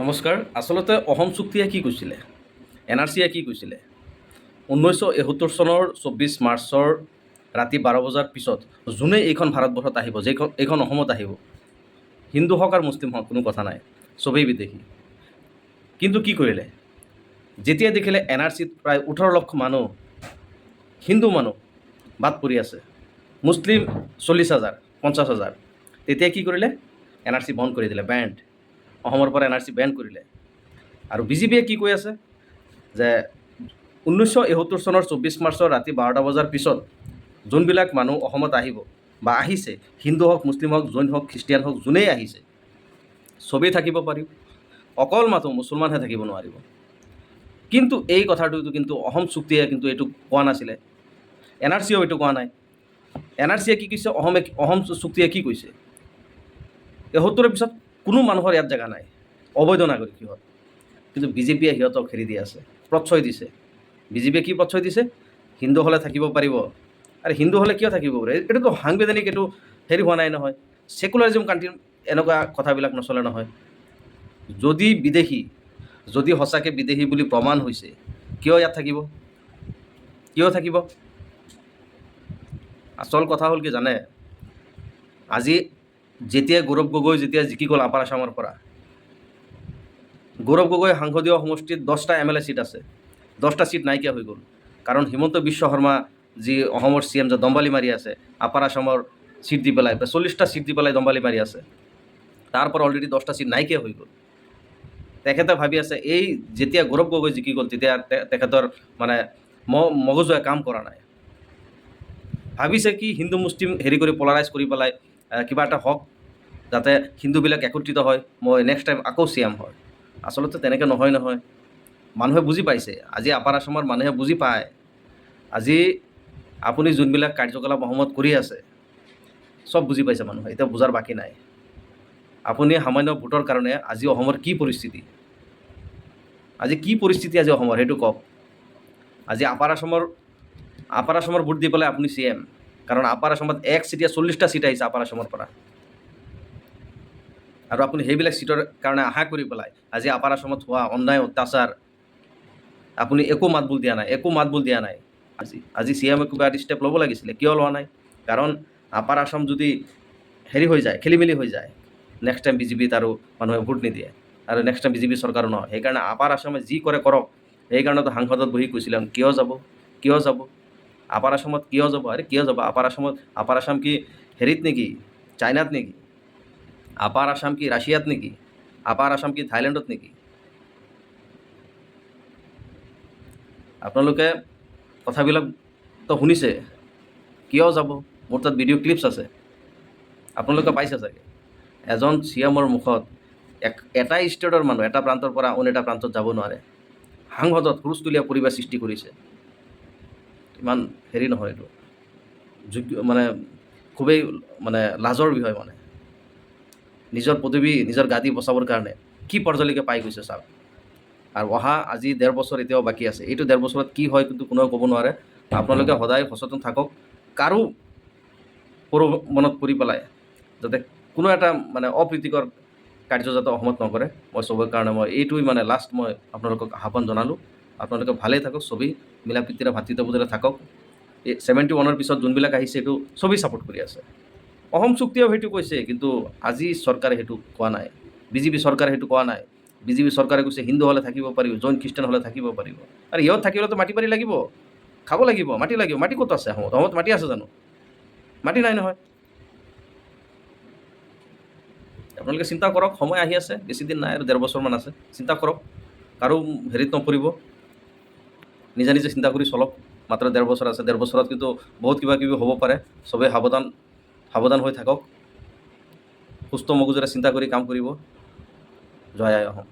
নমস্কাৰ, আচলতে অসম চুক্তিয়ে কি কৈছিলে? এন আৰ চিয়ে কি কৈছিলে? ঊনৈছশ এসত্তৰ চনৰ চৌব্বিছ মাৰ্চৰ ৰাতি বাৰ বজাৰ পিছত যোনে এইখন ভাৰতবৰ্ষত আহিব, যেইখন এইখন অসমত আহিব, হিন্দু হওক আৰু মুছলিম হওক, কোনো কথা নাই, চবেই বিদেশি। কিন্তু কি কৰিলে? যেতিয়া দেখিলে এন আৰ চিত প্ৰায় ওঠৰ লক্ষ মানুহ, হিন্দু মানুহ বাদ পৰি আছে, মুছলিম চল্লিছ হাজাৰ, পঞ্চাছ হাজাৰ, তেতিয়া কি কৰিলে? এন আৰ চি বন্ধ কৰি দিলে, বেণ্ড। অসমৰ পৰা এন আৰ চি বেন কৰিলে। আৰু বিজেপিয়ে কি কৈ আছে? যে ঊনৈছশ এসত্তৰ চনৰ চৌব্বিছ মাৰ্চৰ ৰাতি বাৰটা বজাৰ পিছত যোনবিলাক মানুহ অসমত আহিব বা আহিছে, হিন্দু হওক, মুছলিম হওক, জৈন হওক, খ্ৰীষ্টিয়ান হওক, যোনেই আহিছে, চবেই থাকিব পাৰিব। অকল মাথো মুছলমানহে থাকিব নোৱাৰিব। কিন্তু এই কথাটো কিন্তু অসম চুক্তিয়ে কিন্তু এইটো কোৱা নাছিলে। এন আৰ চিয়েও এইটো কোৱা নাই। এন আৰ চিয়ে কি কৈছে? অসমে অসম চুক্তিয়ে কি কৈছে? এসত্তৰৰ পিছত কোনো মানুহৰ ইয়াত জেগা নাই। অবৈধ নাগৰিক সিহঁত। কিন্তু বিজেপিয়ে সিহঁতক হেৰি দি আছে, প্ৰশ্ৰয় দিছে। বিজেপিয়ে কি প্ৰশ্ৰয় দিছে? হিন্দু হ'লে থাকিব পাৰিব। আৰু হিন্দু হ'লে কিয় থাকিব পাৰে এইটোতো সাংবিধানিক এইটো হেৰি হোৱা নাই নহয়। ছেকুলাৰিজিম কাণ্ট্ৰি এনেকুৱা কথাবিলাক নচলে নহয়। যদি বিদেশি, যদি সঁচাকৈ বিদেশি বুলি প্ৰমাণ হৈছে, কিয় ইয়াত থাকিব? কিয় থাকিব? আচল কথা হ'ল কি জানে? আজি যেতিয়া গৌৰৱ গগৈ, যেতিয়া জিকি গ'ল আপাৰ আছামৰ পৰা, গৌৰৱ গগৈ সাংসদীয় সমষ্টিত দহটা এম এল এ চিট আছে। দহটা চিট নাইকিয়া হৈ গ'ল। কাৰণ হিমন্ত বিশ্ব শৰ্মা যি অসমৰ চি এম যে দম্বালি মাৰি আছে, আপাৰ আছামৰ চিট দি পেলাই চল্লিছটা চিট দি পেলাই দম্বালি মাৰি আছে, তাৰ পৰা অলৰেডি দহটা চিট নাইকিয়া হৈ গ'ল। তেখেতে ভাবি আছে, এই যেতিয়া গৌৰৱ গগৈ জিকি গ'ল, তেতিয়া তেখেতৰ মানে ম, মগজুৱে কাম কৰা নাই। ভাবিছে কি হিন্দু, মুছলিম হেৰি কৰি পলাৰাইজ কৰি পেলাই কিবা এটা হওক যাতে হিন্দুবিলাক একত্ৰিত হয়, মই নেক্সট টাইম আকৌ চি এম হয়। আচলতে তেনেকৈ নহয় নহয়। মানুহে বুজি পাইছে। আজি আপাৰ আছামৰ মানুহে বুজি পায়। আজি আপুনি যোনবিলাক কাৰ্যকলাপ অসমত কৰি আছে, চব বুজি পাইছে মানুহে। এতিয়া বুজাৰ বাকী নাই। আপুনি সামান্য ভোটৰ কাৰণে আজি অসমৰ কি পৰিস্থিতি? আজি কি পৰিস্থিতি আজি অসমৰ? সেইটো কওক। আজি আপাৰ আছামৰ আপাৰ আছামৰ ভোট দি পেলাই আপুনি চি এম কাৰণ আপাৰ আছামত এক চিটিয়া চল্লিছটা চিট আহিছে আপাৰ আছামৰ পৰা। আৰু আপুনি সেইবিলাক চিটৰ কাৰণে আশা কৰি পেলাই আজি আপাৰ আছামত হোৱা অন্যায়, অত্যাচাৰ আপুনি একো মাতবোল দিয়া নাই, একো মাতবোল দিয়া নাই। আজি আজি চি এমে কিবা এটা ষ্টেপ ল'ব লাগিছিলে, কিয় লোৱা নাই? কাৰণ আপাৰ আছাম যদি হেৰি হৈ যায় খেলি মেলি হৈ যায় নেক্সট টাইম বিজেপিত আৰু মানুহে ভোট নিদিয়ে আৰু নেক্সট টাইম বিজেপি চৰকাৰো নহয়। সেইকাৰণে আপাৰ আছামে যি কৰে কৰক, সেইকাৰণেতো সাংসদত বহি কৈছিলে কিয় যাব কিয় যাব? আপাৰ আসামত কিয় যাব? আৰে, কিয় যাব? আপাৰ আছামত আপাৰ আসাম কি হেৰিত নেকি? চাইনাত নেকি? আপাৰ আসাম কি ৰাছিয়াত নেকি? আপাৰ আসাম কি থাইলেণ্ডত নেকি? আপোনালোকে কথাবিলাক তো শুনিছে। কিয় যাব? মোৰ তাত ভিডিঅ' ক্লিপছ আছে। আপোনালোকে পাইছে চাগে। এজন চি এমৰ মুখত এক, এটা ষ্টেটৰ মানুহ, এটা প্ৰান্তৰ পৰা অন্য এটা প্ৰান্তত যাব নোৱাৰে। সাংসদত হুলস্থুলীয়া পৰিৱেশ সৃষ্টি কৰিছে। ইমান হেৰি নহয় এইটো। যোগ্য মানে খুবেই মানে লাজৰ বিষয় মানে। নিজৰ পদবী, নিজৰ গাদী বচাবৰ কাৰণে। কি পৰ্যায়লৈকে পাই গৈছে চাওক। আৰু অহা আজি ডেৰ বছৰ এতিয়াও বাকী আছে। এইটো ডেৰ বছৰত কি হয় কিন্তু কোনেও ক'ব নোৱাৰে। আপোনালোকে সদায় সচেতন থাকক। কাৰো পৰ মনত পৰি পেলাই যাতে কোনো এটা মানে অপ্ৰীতিকৰ কাৰ্য যাতে অসমত নকৰে। মই চবৰ কাৰণে মই এইটোৱে মানে লাষ্ট মই আপোনালোকক আহ্বান জনালোঁ। আপোনালোকে ভালেই থাকক, চবেই মিলা প্ৰীতিৰে ভাতৃত্ববোধেৰে থাকক। এই ছেভেণ্টি ওৱানৰ পিছত যোনবিলাক আহিছে এইটো চবেই ছাপোৰ্ট কৰি আছে। অসম চুক্তিয়েও সেইটো কৈছে, কিন্তু আজি চৰকাৰে সেইটো কোৱা নাই। বিজেপি চৰকাৰে সেইটো কোৱা নাই। বিজেপি চৰকাৰে কৈছে, হিন্দু হ'লে থাকিব পাৰিব, জৈন খ্ৰীষ্টান হ'লে থাকিব পাৰিব। আৰু ইহঁত থাকিলেতো মাটি বাৰী লাগিব। খাব লাগিব, মাটি লাগিব। মাটি ক'ত আছে অসমত অসমত মাটি আছে জানো? মাটি নাই নহয়। আপোনালোকে চিন্তা কৰক, সময় আহি আছে, বেছি দিন নাই আৰু ডেৰ বছৰমান আছে। চিন্তা কৰক, কাৰো হেৰিত নপৰিব। নিজে নিজে চিন্তা কৰি চলক। মাত্ৰ ডেৰ বছৰ আছে ডেৰ বছৰত কিন্তু বহুত কিবা কিবি হ'ব পাৰে। চবেই সাৱধান সাৱধান হৈ থাকক। সুস্থ মগজুৰে চিন্তা কৰি কাম কৰিব। জয় আই অসম।